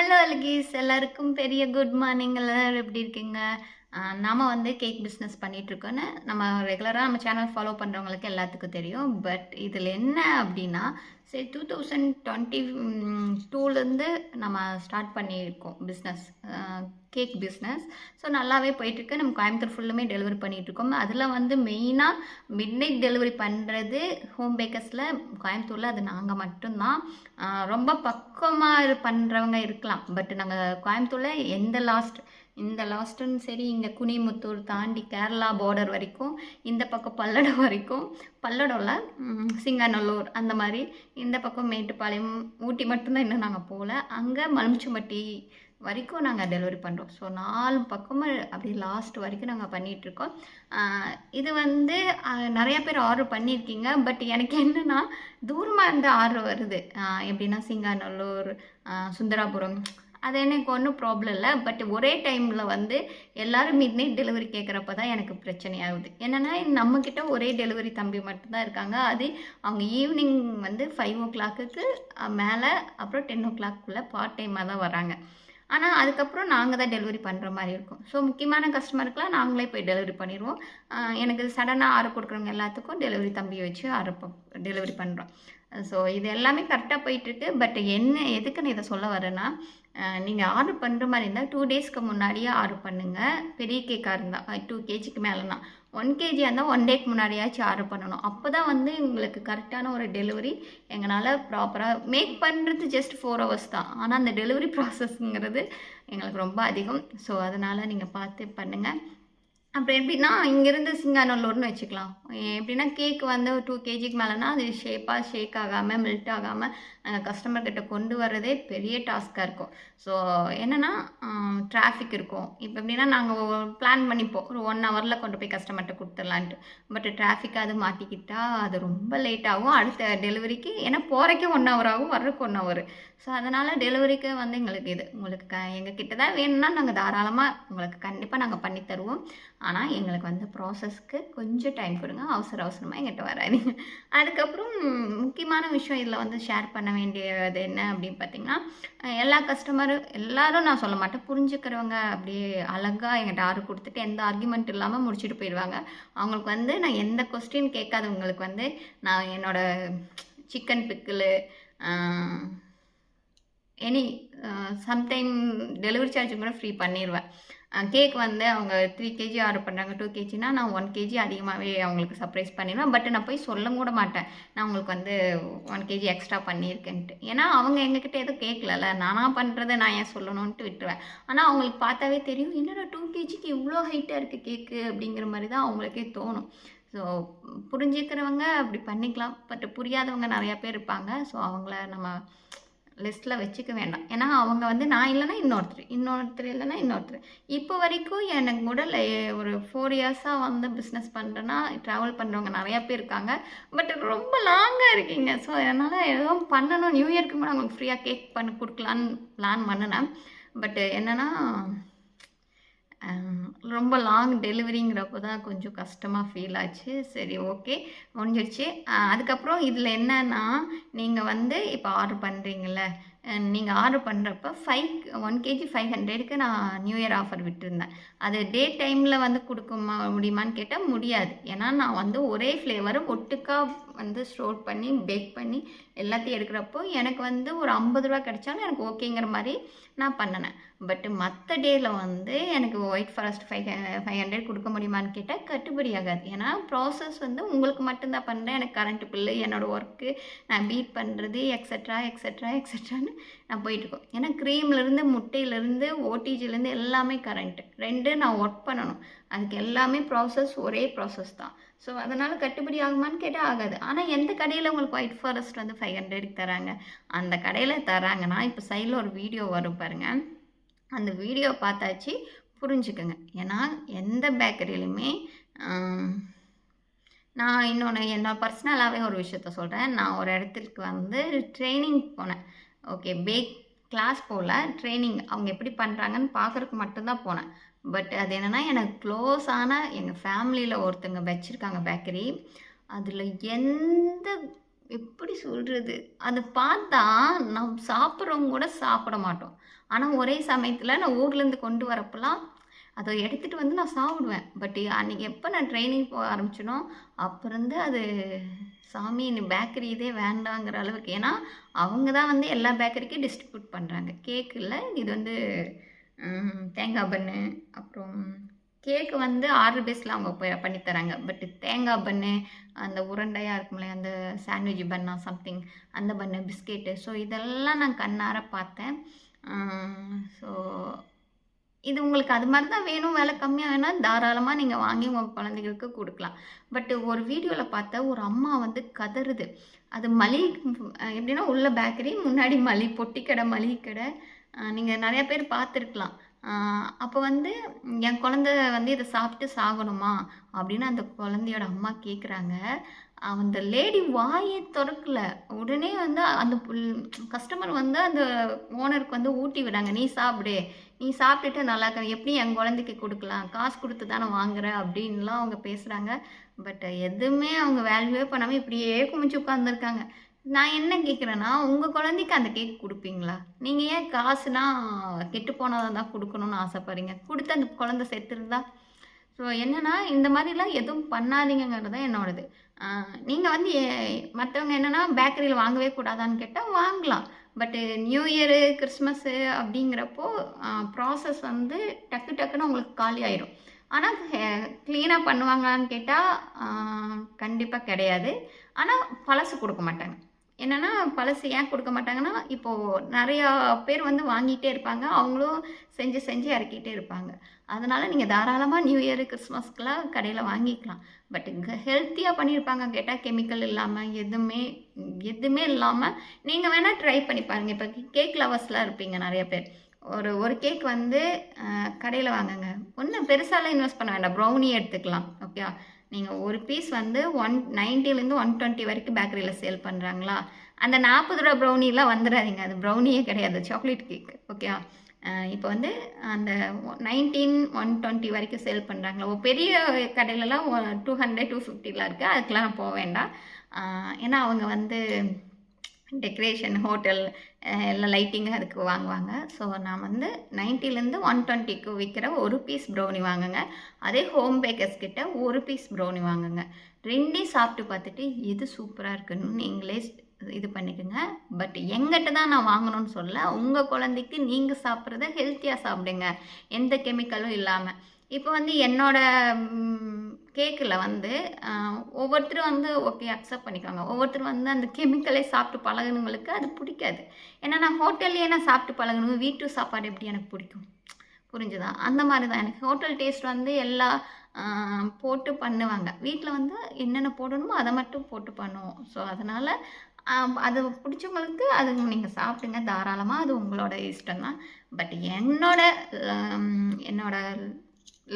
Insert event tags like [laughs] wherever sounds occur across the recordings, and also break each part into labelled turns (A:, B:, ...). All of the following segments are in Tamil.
A: ஹலோ அல்கீஸ் எல்லாருக்கும் பெரிய குட் மார்னிங் எல்லோரும் எப்படி இருக்கீங்க? நாம் வந்து கேக் பிஸ்னஸ் பண்ணிகிட்ருக்கோன்னு நம்ம ரெகுலராக நம்ம சேனல் ஃபாலோ பண்ணுறவங்களுக்கு எல்லாத்துக்கும் தெரியும். பட் இதில் என்ன அப்படின்னா சரி டூ தௌசண்ட் டுவெண்ட்டி டூலேருந்து நம்ம ஸ்டார்ட் பண்ணியிருக்கோம் பிஸ்னஸ் கேக் பிஸ்னஸ் ஸோ நல்லாவே போயிட்டுருக்கு. நம்ம கோயம்புத்தூர் ஃபுல்லுமே டெலிவரி பண்ணிகிட்ருக்கோம் அதில் வந்து மெயினாக மிட் நைட் டெலிவரி பண்ணுறது ஹோம் பேக்கர்ஸில் கோயம்புத்தூரில் அது நாங்கள் மட்டும்தான். ரொம்ப பக்குவமாக பண்ணுறவங்க இருக்கலாம். பட் நாங்கள் கோயம்புத்தூரில் எந்த லாஸ்ட் இந்த லாஸ்ட்டும் சரி இங்கே குனிமுத்தூர் தாண்டி கேரளா பார்டர் வரைக்கும் இந்த பக்கம் பல்லடம் வரைக்கும் பல்லடம்ல ம், சிங்காநல்லூர் அந்த மாதிரி இந்த பக்கம் மேட்டுப்பாளையம் ஊட்டி மட்டும்தான் இன்னும் நாங்கள் போகல. அங்கே மலுமிச்சம்பட்டி வரைக்கும் நாங்கள் டெலிவரி பண்ணுறோம் ஸோ நாலு பக்கமும் அப்படி லாஸ்ட் வரைக்கும் நாங்கள் பண்ணிகிட்ருக்கோம் இது வந்து நிறையா நிறைய பேர் ஆர்டர் பண்ணியிருக்கீங்க. பட் எனக்கு என்னென்னா தூரமாக இருந்து ஆர்டர் வருது. எப்படின்னா சிங்காநல்லூர் சுந்தராபுரம் அது எனக்கு ஒன்றும் ப்ராப்ளம் இல்லை. பட் ஒரே டைமில் வந்து எல்லாரும் மிட் நைட் டெலிவரி கேட்குறப்ப தான் எனக்கு பிரச்சனையாகுது. என்னென்னா நம்மக்கிட்ட ஒரே டெலிவரி தம்பி மட்டும்தான் இருக்காங்க. அது அவங்க ஈவினிங் வந்து ஃபைவ் ஓ கிளாக்குக்கு மேலே அப்புறம் டென் ஓ கிளாக்குள்ளே பார்ட் டைமாக தான் வராங்க. ஆனால் அதுக்கப்புறம் நாங்கள் தான் டெலிவரி பண்ணுற மாதிரி இருக்கும். ஸோ முக்கியமான கஸ்டமருக்குலாம் நாங்களே போய் டெலிவரி பண்ணிடுவோம் எனக்கு சடனாக ஆர்டர் கொடுக்குறவங்க எல்லாத்துக்கும் டெலிவரி தம்பியை வச்சு ஆர்டர் டெலிவரி பண்ணுறோம் ஸோ இது எல்லாமே கரெக்டாக போயிட்டுருக்கு. பட் என்ன எதுக்கு நான் இதை சொல்ல வரேன்னா நீங்கள் ஆர்டர் பண்ணுற மாதிரி இருந்தால் டூ டேஸ்க்கு முன்னாடியே ஆர்டர் பண்ணுங்கள் பெரிய கேக்காக இருந்தால் டூ கேஜிக்கு மேலேனா. ஒன் கேஜியாக இருந்தால் ஒன் டேக்கு முன்னாடியாச்சும் ஆர்டர் பண்ணணும். அப்போ தான் வந்து உங்களுக்கு கரெக்டான ஒரு டெலிவரி எங்களால் ப்ராப்பராக மேக் பண்ணுறது ஜஸ்ட் ஃபோர் ஹவர்ஸ் தான். ஆனால் அந்த டெலிவரி ப்ராசஸ்ங்கிறது எங்களுக்கு ரொம்ப அதிகம். ஸோ அதனால் நீங்கள் பார்த்து பண்ணுங்கள் அப்புறம் எப்படின்னா இங்கேருந்து சிங்காநல்லூர்னு வச்சுக்கலாம். எப்படின்னா கேக் வந்து டூ கேஜிக்கு மேலேனா அது ஷேப்பாக ஷேக் ஆகாமல் மெல்ட் ஆகாமல் நாங்கள் கஸ்டமர்கிட்ட கொண்டு வர்றதே பெரிய டாஸ்க்காக இருக்கும். ஸோ என்னென்னா டிராஃபிக் இருக்கும். இப்போ எப்படின்னா நாங்கள் பிளான் பண்ணிப்போம். ஒரு ஒன் ஹவரில் கொண்டு போய் கஸ்டமர்கிட்ட கொடுத்துடலான்ட்டு. பட் டிராஃபிக் அது மாட்டிக்கிட்டா அது ரொம்ப லேட் ஆகும். அடுத்த டெலிவரிக்கு ஏன்னா போகிறக்கே ஒன் ஹவர் ஆகும் வர்றதுக்கு ஒன் ஹவர் ஸோ அதனால் டெலிவரிக்கு வந்து எங்களுக்கு இது. உங்களுக்கு க எங்கள் கிட்ட தான் வேணும்னா நாங்கள் தாராளமாக உங்களுக்கு கண்டிப்பாக நாங்கள் பண்ணி தருவோம். ஆனால் எங்களுக்கு வந்து ப்ராசஸ்க்கு கொஞ்சம் டைம் கொடுங்க. அவசர அவசரமாக எங்கிட்ட வராதீங்க. அதுக்கப்புறம் முக்கியமான விஷயம் இதில் வந்து ஷேர் பண்ண வேண்டியது என்ன அப்படின்னு பார்த்தீங்கன்னா எல்லா கஸ்டமரும் எல்லாரும் நான் சொல்ல மாட்டேன். புரிஞ்சுக்கிறவங்க அப்படியே அழகாக எங்கிட்ட ஆர்டர் கொடுத்துட்டு எந்த ஆர்குமெண்ட் இல்லாமல் முடிச்சுட்டு போயிடுவாங்க. அவங்களுக்கு வந்து நான் எந்த கொஸ்டின் கேட்காதவங்களுக்கு வந்து நான் என்னோட chicken pickle any sometime delivery சார்ஜும் கூட ஃப்ரீ பண்ணிடுவேன் கேக் வந்து அவங்க த்ரீ கேஜி ஆர்டர் பண்ணுறாங்க டூ கேஜினா நான் ஒன் கேஜி அதிகமாகவே அவங்களுக்கு சர்ப்ரைஸ் பண்ணிடுவேன். பட் நான் போய் சொல்ல கூட மாட்டேன். நான் உங்களுக்கு வந்து ஒன் கேஜி எக்ஸ்ட்ரா பண்ணியிருக்கேன்ட்டு. ஏன்னா அவங்க எங்ககிட்ட எதுவும் கேட்கலல்ல நானாக பண்ணுறதை நான் ஏன் சொல்லணும்ன்ட்டு விட்டுருவேன். ஆனால் அவங்களுக்கு பார்த்தாவே தெரியும் என்னடா டூ கேஜிக்கு இவ்வளோ ஹைட்டாக இருக்குது கேக்கு அப்படிங்கிற மாதிரி தான் அவங்களுக்கே தோணும். ஸோ புரிஞ்சுக்கிறவங்க அப்படி பண்ணிக்கலாம். பட் புரியாதவங்க நிறையா பேர் இருப்பாங்க. ஸோ அவங்கள நம்ம லிஸ்ட்டில் வச்சுக்க வேண்டாம். ஏன்னா அவங்க வந்து நான் இல்லைன்னா இன்னொருத்தர் இன்னொருத்தர் இல்லைன்னா இன்னொருத்தர். இப்போ வரைக்கும் எனக்கு கூட ஒரு ஃபோர் இயர்ஸாக வந்து பிஸ்னஸ் பண்ணுறேன்னா ட்ராவல் பண்ணுறவங்க நிறையா பேர் இருக்காங்க. பட் ரொம்ப லாங்காக இருக்கீங்க. ஸோ அதனால் எதுவும் பண்ணணும். நியூ இயர்க்கு கூட அவங்களுக்கு ஃப்ரீயாக கேக் பண்ணி கொடுக்கலான்னு பிளான் பண்ணினேன். பட் என்னென்னா ரொம்ப லாங் டெலிவரிங்கிறப்போ தான் கொஞ்சம் கஷ்டமாக ஃபீல் ஆச்சு. சரி ஓகே முடிஞ்சிடுச்சு அதுக்கப்புறம் இதில் என்னன்னா நீங்கள் வந்து இப்போ ஆர்டர் பண்ணுறீங்கள நீங்கள் ஆர்டர் பண்ணுறப்ப ஃபைவ் ஒன் கேஜி ஃபைவ் ஹண்ட்ரடுக்கு நான் நியூ இயர் ஆஃபர் விட்டுருந்தேன். அது டே டைமில் வந்து கொடுக்க முடியுமான்னு கேட்டால் முடியாது. ஏன்னா நான் வந்து ஒரே ஃப்ளேவரை ஒட்டுக்கா வந்து ஸ்டோர் பண்ணி பேக் பண்ணி எல்லாத்தையும் எடுக்கிறப்போ எனக்கு வந்து ஒரு ஐம்பது ரூபா கிடைச்சாலும் எனக்கு ஓகேங்கிற மாதிரி நான் பண்ணினேன். பட்டு மற்ற டேயில் வந்து எனக்கு white forest five five hundred கொடுக்க முடியுமான்னு கேட்டால் கட்டுப்படி ஆகாது. ஏன்னா ப்ராசஸ் வந்து உங்களுக்கு மட்டும்தான் பண்ணுறேன் எனக்கு கரண்ட் பில்லு என்னோடய ஒர்க்கு நான் பீட் பண்ணுறது எக்ஸட்ரா எக்ஸட்ரா எக்ஸட்ரான்னு நான் போயிட்டுருக்கோம் ஏன்னா க்ரீம்லேருந்து முட்டையிலேருந்து ஓடிஜிலேருந்து எல்லாமே கரண்ட்டு ரெண்டு நான் ஒர்க் பண்ணணும். அதுக்கு எல்லாமே ப்ராசஸ் ஒரே ப்ராசஸ் தான். ஸோ அதனால் கட்டுப்படி ஆகுமான்னு கேட்டால் ஆகாது. ஆனால் எந்த கடையில் உங்களுக்கு ஒயிட் ஃபாரஸ்ட் வந்து ஃபைவ் ஹண்ட்ரடுக்கு தராங்க? அந்த கடையில் தராங்கன்னா இப்போ சைடில் ஒரு வீடியோ வரும் பாருங்கள் அந்த வீடியோ பார்த்தாச்சு புரிஞ்சுக்கோங்க. ஏன்னா எந்த பேக்கரியிலுமே நான் இன்னொன்று என்னோட பர்சனலாகவே ஒரு விஷயத்த சொல்கிறேன் நான் ஒரு இடத்துக்கு வந்து ட்ரைனிங் போனேன். ஓகே பேக் கிளாஸ் போகல. ட்ரைனிங் அவங்க எப்படி பண்ணுறாங்கன்னு பார்க்குறதுக்கு மட்டும்தான் போனேன். பட் அது என்னென்னா எனக்கு க்ளோஸான எங்கள் ஃபேமிலியில் ஒருத்தங்க வச்சுருக்காங்க பேக்கரி அதில் எந்த எப்படி சொல்கிறது அது பார்த்தா நம் சாப்பிட்றவங்க கூட சாப்பிட மாட்டோம். ஆனால் ஒரே சமயத்தில் நான் ஊர்லேருந்து கொண்டு வரப்பெல்லாம் அதை எடுத்துகிட்டு வந்து நான் சாப்பிடுவேன். பட் அன்றைக்கி எப்போ நான் ட்ரைனிங் போக ஆரம்பிச்சனோ அப்போ இருந்து அது சாமி பேக்கரி இதே வேண்டாங்கிற அளவுக்கு. ஏன்னா அவங்க தான் வந்து எல்லா பேக்கரிக்கும் டிஸ்ட்ரிபியூட் பண்ணுறாங்க கேக்கு இல்லை இது வந்து தேங்காய் பன்னு அப்புறம் கேக்கு வந்து ஆர்டர் பேஸில் அவங்க போய் பண்ணித்தராங்க பட் தேங்காய் பன்னு அந்த உருண்டையாக இருக்கும்ல அந்த சாண்ட்விச் பன்னா சம்திங் அந்த பன்னு பிஸ்கெட்டு ஸோ இதெல்லாம் நான் கண்ணார பார்த்தேன். ஸோ இது உங்களுக்கு அது மாதிரி தான் வேணும் விலை கம்மியாக வேணால் தாராளமாக நீங்கள் வாங்கி உங்கள் குழந்தைங்களுக்கு கொடுக்கலாம். பட் ஒரு வீடியோவில் பார்த்தா ஒரு அம்மா வந்து கதறுது. அது மளிகை எப்படின்னா உள்ள பேக்கரி முன்னாடி மளி பொட்டி கடை மளிகை கடை நீங்கள் நிறையா பேர் பார்த்துருக்கலாம். அப்போ வந்து என் குழந்தை வந்து இதை சாப்பிட்டு சாகணுமா? அப்படின்னு அந்த குழந்தையோட அம்மா கேட்குறாங்க அந்த லேடி வாயே திறக்கல. உடனே வந்து அந்த கஸ்டமர் வந்து அந்த ஓனருக்கு வந்து ஊட்டி விடாங்க. நீ சாப்பிடு. நீ சாப்பிட்டுட்டு நல்லா இருக்க. எப்படி என் குழந்தைக்கு கொடுக்கலாம். காசு கொடுத்து தானே வாங்குற. அப்படின்லாம் அவங்க பேசுகிறாங்க பட் எதுவுமே அவங்க வேல்யூவே பண்ணாமல் இப்படியே குமிச்சு உட்காந்துருக்காங்க நான் என்ன கேட்குறேன்னா உங்கள் குழந்தைக்கு அந்த கேக் கொடுப்பீங்களா? நீங்கள் ஏன் காசுனா கெட்டு போனதாக தான் கொடுக்கணும்னு ஆசைப்படுறீங்க? கொடுத்து அந்த குழந்தை செத்துருந்தா? ஸோ என்னென்னா இந்த மாதிரிலாம் எதுவும் பண்ணாதீங்கங்கிறது தான் என்னோடது. நீங்கள் வந்து மற்றவங்க என்னென்னா பேக்கரியில் வாங்கவே கூடாதான்னு கேட்டால் வாங்கலாம். பட்டு நியூ இயரு கிறிஸ்மஸ்ஸு அப்படிங்கிறப்போ ப்ராசஸ் வந்து டக்கு டக்குன்னு உங்களுக்கு காலி ஆயிரும். ஆனால் க்ளீனாக பண்ணுவாங்களான்னு கேட்டால் கண்டிப்பாக கிடையாது. ஆனால் பழசு கொடுக்க மாட்டாங்க. என்னென்னா பழசு ஏன் கொடுக்க மாட்டாங்கன்னா இப்போது நிறையா பேர் வந்து வாங்கிட்டே இருப்பாங்க. அவங்களும் செஞ்சு செஞ்சு இறக்கிட்டே இருப்பாங்க. அதனால் நீங்கள் தாராளமாக நியூ இயர் கிறிஸ்மஸ்க்கெலாம் கடையில் வாங்கிக்கலாம். பட் இங்கே ஹெல்த்தியாக பண்ணியிருப்பாங்க கேட்டால் கெமிக்கல் இல்லாமல் எதுவுமே எதுவுமே இல்லாமல் நீங்கள் வேணால் ட்ரை பண்ணி பாருங்கள் இப்போ கேக் லவர்ஸ்லாம் இருப்பீங்க நிறைய பேர். ஒரு ஒரு கேக் வந்து கடையில் வாங்குங்க. ஒன்றும் பெருசாலாம் இன்வெஸ்ட் பண்ண வேண்டாம். ப்ரௌனி எடுத்துக்கலாம். ஓகே நீங்கள் ஒரு பீஸ் வந்து ஒன் நைன்ட்டிலேருந்து ஒன் டுவெண்ட்டி வரைக்கும் பேக்கரியில் சேல் பண்ணுறாங்களா அந்த நாற்பது ரூபா ப்ரௌனிலாம் வந்துடாதீங்க அது ப்ரௌனியே கிடையாது. சாக்லேட் கேக் ஓகேவா இப்போ வந்து அந்த நைன்டீன் ஒன் டுவெண்ட்டி வரைக்கும் சேல் பண்ணுறாங்களா பெரிய கடையிலலாம் டூ ஹண்ட்ரட் டூ ஃபிஃப்டிலாம் இருக்குது அதுக்கெலாம் நான் போக வேண்டாம். ஏன்னா அவங்க வந்து டெக்கரேஷன் ஹோட்டல் எல்லாம் லைட்டிங்கு அதுக்கு வாங்குவாங்க. ஸோ நான் வந்து நைன்ட்டிலேருந்து ஒன் டுவெண்ட்டிக்கு விற்கிற ஒரு பீஸ் ப்ரௌனி வாங்குங்க. அதே ஹோம் பேக்கர்ஸ் கிட்ட ஒரு பீஸ் ப்ரௌனி வாங்குங்க. ரெண்டையும் சாப்பிட்டு பார்த்துட்டு எது சூப்பராக இருக்குன்னு நீங்களே இது பண்ணிக்கோங்க. பட் எங்கிட்ட தான் நான் வாங்கணும்னு சொல்ல உங்கள் குழந்தைக்கு நீங்கள் சாப்பிட்றத ஹெல்த்தியாக சாப்பிடுங்க. எந்த கெமிக்கலும் இல்லாமல் இப்போ வந்து என்னோட கேக்கில் வந்து ஒவ்வொருத்தரும் வந்து ஓகே அக்செப்ட் பண்ணிக்குவாங்க ஒவ்வொருத்தரும் வந்து அந்த கெமிக்கலை சாப்பிட்டு பழகுனவங்களுக்கு அது பிடிக்காது. ஏன்னா நான் ஹோட்டல்லையே நான் சாப்பிட்டு பழகணும். வீட்டு சாப்பாடு எப்படி எனக்கு பிடிக்கும்? புரிஞ்சுதா? அந்த மாதிரி தான் எனக்கு. ஹோட்டல் டேஸ்ட் வந்து எல்லா போட்டு பண்ணுவாங்க. வீட்டில் வந்து என்னென்ன போடணுமோ அதை மட்டும் போட்டு பண்ணுவோம். ஸோ அதனால் அது பிடிச்சவங்களுக்கு அது நீங்கள் சாப்பிடுங்க. தாராளமாக அது உங்களோட இஷ்டம் தான் பட் என்னோட என்னோட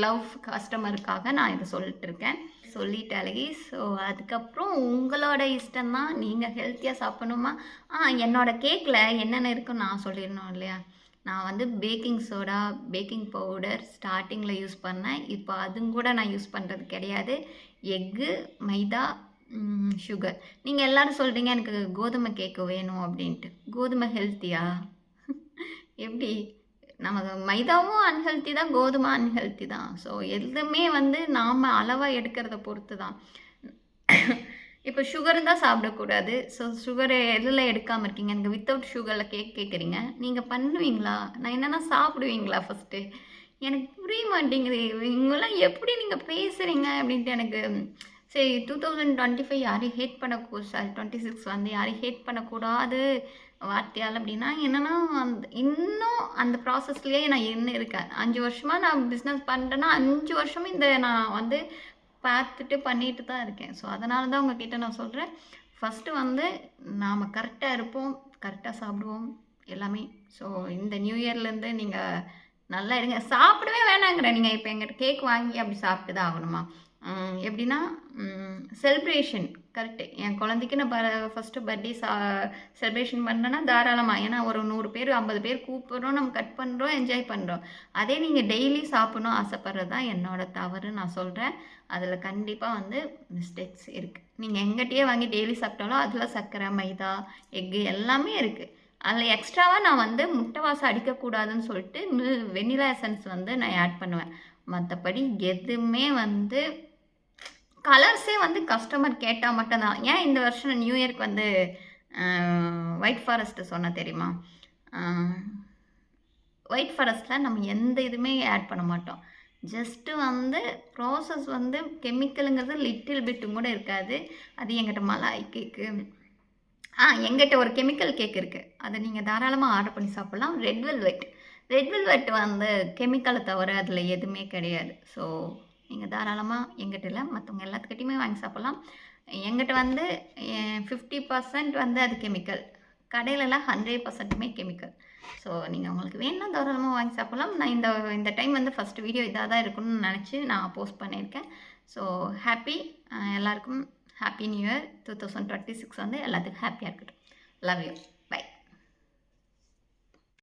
A: லவ் கஸ்டமருக்காக நான் இதை சொல்லிட்டு இருக்கேன் சொல்லிட்டு அழகி ஸோ அதுக்கப்புறம் உங்களோட இஷ்டம் தான் நீங்கள் ஹெல்த்தியாக சாப்பிடணுமா? ஆ என்னோட கேக்கில் என்னென்ன இருக்குன்னு நான் சொல்லிடணும் இல்லையா? நான் வந்து பேக்கிங் சோடா பேக்கிங் பவுடர் ஸ்டார்டிங்கில் யூஸ் பண்ணேன். இப்போ அதுவும் கூட நான் யூஸ் பண்ணுறது கிடையாது. எக்கு மைதா சுகர் நீங்கள் எல்லோரும் சொல்கிறீங்க எனக்கு கோதுமை கேக்கு வேணும் அப்படின்ட்டு. கோதுமை ஹெல்த்தியா [laughs] எப்படி? நமக்கு மைதாவும் அன்ஹெல்த்தி தான் கோதுமை அன்ஹெல்த்தி தான். ஸோ எதுவுமே வந்து நாம் அளவாக எடுக்கிறத பொறுத்து தான் இப்போ சுகர் தான் சாப்பிடக்கூடாது. ஸோ சுகரை எதில் எடுக்காமல் இருக்கீங்க? எனக்கு வித்தவுட் சுகரில் கேக் கேட்குறீங்க நீங்கள் பண்ணுவீங்களா? நான் என்னென்னா சாப்பிடுவீங்களா ஃபஸ்ட்டு எனக்கு புரிய மாட்டேங்குது. இவங்கெல்லாம் எப்படி நீங்கள் பேசுகிறீங்க அப்படின்ட்டு எனக்கு சரி டூ தௌசண்ட் டுவெண்ட்டி ஃபைவ் யாரையும் ஹேட் பண்ணக்கூ சார் டுவெண்ட்டி சிக்ஸ் வந்து யாரையும் ஹேட் பண்ணக்கூடாது. வார்த்தையால் அப்படின்னா என்னென்னா அந்த இன்னும் அந்த ப்ராசஸ்லேயே நான் என்ன இருக்கேன். அஞ்சு வருஷமாக நான் பிஸ்னஸ் பண்ணுறேன்னா அஞ்சு வருஷமும் இந்த நான் வந்து பார்த்துட்டு பண்ணிட்டு தான் இருக்கேன். ஸோ அதனால தான் உங்ககிட்ட நான் சொல்கிறேன் ஃபஸ்ட்டு வந்து நாம் கரெக்டாக இருப்போம் கரெக்டாக சாப்பிடுவோம் எல்லாமே. ஸோ இந்த நியூ இயர்லேருந்து நீங்கள் நல்லா இருங்க. சாப்பிடவே வேணாங்கிற நீங்கள் இப்போ எங்கிட்ட கேக் வாங்கி அப்படி சாப்பிட்டு தான் ஆகணுமா? எப்படின்னா செலிப்ரேஷன் கரெக்டு என் குழந்தைக்கு நான் ப ஃபஸ்ட்டு பர்த்டே சா செலிப்ரேஷன் பண்ணேன்னா தாராளமாக ஏன்னா ஒரு நூறு பேர் ஐம்பது பேர் கூப்பிட்றோம் நம்ம கட் பண்ணுறோம் என்ஜாய் பண்ணுறோம் அதே நீங்கள் டெய்லி சாப்பிடணும் ஆசைப்படுறது தான் என்னோட தவறு நான் சொல்கிறேன் அதில் கண்டிப்பாக வந்து மிஸ்டேக்ஸ் இருக்குது நீங்கள் எங்கிட்டயே வாங்கி டெய்லி சாப்பிட்டாலும் அதில் சர்க்கரை மைதா எக்கு எல்லாமே இருக்குது அதில் எக்ஸ்ட்ராவாக நான் வந்து முட்டை வாசம் அடிக்கக்கூடாதுன்னு சொல்லிட்டு மில் வெண்ணிலா எசன்ஸ் வந்து நான் ஆட் பண்ணுவேன். மற்றபடி எதுவுமே வந்து கலர்ஸே வந்து கஸ்டமர் கேட்டால் மட்டும்தான். ஏன் இந்த வருஷம் நியூ இயர்க்கு வந்து ஒயிட் ஃபாரஸ்ட்டு சொன்ன தெரியுமா? ஒயிட் ஃபாரஸ்ட்டில் நம்ம எந்த இதுவுமே ஆட் பண்ண மாட்டோம். ஜஸ்ட்டு வந்து ப்ராசஸ் வந்து கெமிக்கலுங்கிறது லிட்டில் பிட்டும் கூட இருக்காது. அது எங்கிட்ட மலாய் கேக்கு. ஆ எங்கிட்ட ஒரு கெமிக்கல் கேக் இருக்குது அதை நீங்கள் தாராளமாக ஆர்டர் பண்ணி சாப்பிட்லாம். ரெட் வெல்வெட் ரெட் வெல்வெட் வந்து கெமிக்கலை தவிர அதில் எதுவுமே கிடையாது. ஸோ நீங்கள் தாராளமாக எங்கிட்ட இல்லை மற்றவங்க எல்லாத்துக்கிட்டையுமே வாங்கி சாப்பிட்லாம். எங்கிட்ட வந்து ஃபிஃப்டி பர்சன்ட் வந்து அது கெமிக்கல் கடையிலலாம் ஹண்ட்ரட் பர்சன்ட்டுமே கெமிக்கல் ஸோ நீங்கள் உங்களுக்கு வேணும்னா தாராளமாக வாங்கி சாப்பிட்லாம். நான் இந்த இந்த டைம் வந்து ஃபஸ்ட் வீடியோ இதாக தான் இருக்குன்னு நினச்சி நான் போஸ்ட் பண்ணியிருக்கேன். ஸோ ஹாப்பி எல்லாருக்கும் happy new year two thousand twenty six வந்து எல்லாத்துக்கும் ஹாப்பியாக இருக்கட்டும். Love you